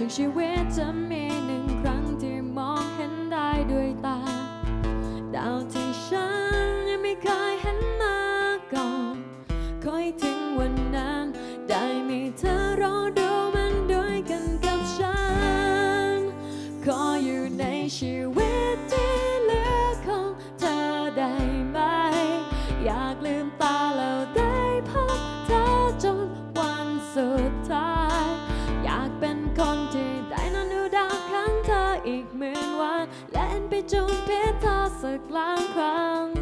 ช่วงชีวิตจะมีหนึ่งครั้งที่มองเห็นได้ด้วยตา ดาวที่ฉันยังไม่เคยเห็นมาก่อน คอยถึงวันนั้น ได้มีเธอรอดูมันด้วยกันกับฉัน ขออยู่ในชีวิตที่เหลือของเธอได้ไหม อยาก คนที่ได้นอนดูดาวข้างเธออีกหมื่นวันและเอ็นไปจูบเพียเธอสักล้านครั้ง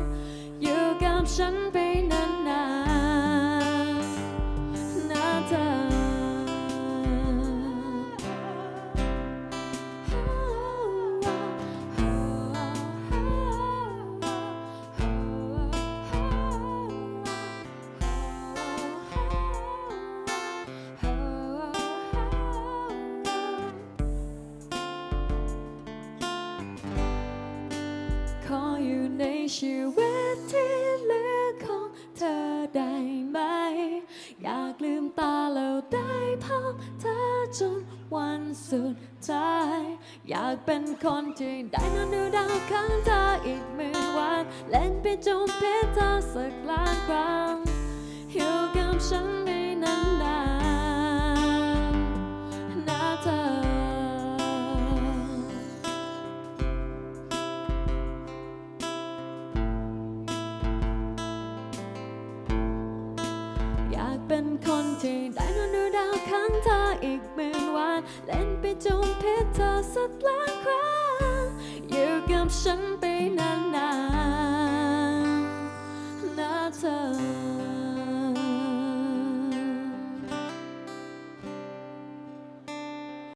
ในชีวิตที่เหลือของเธอได้ไหม อยากลืมตาแล้วได้พบเธอจนวันสุดท้าย อยากเป็นคนที่ได้นอนดูดาวข้างเธออีกหมื่นวัน เล่นไปจนเพชรเธอสักล้านครั้งหิวกัน เป็นคนที่ได้นอนดูดาวข้างเธออีกหมื่นวัน เล่นไปจมเพชรเธอสักล้านครั้งอยู่กับฉัน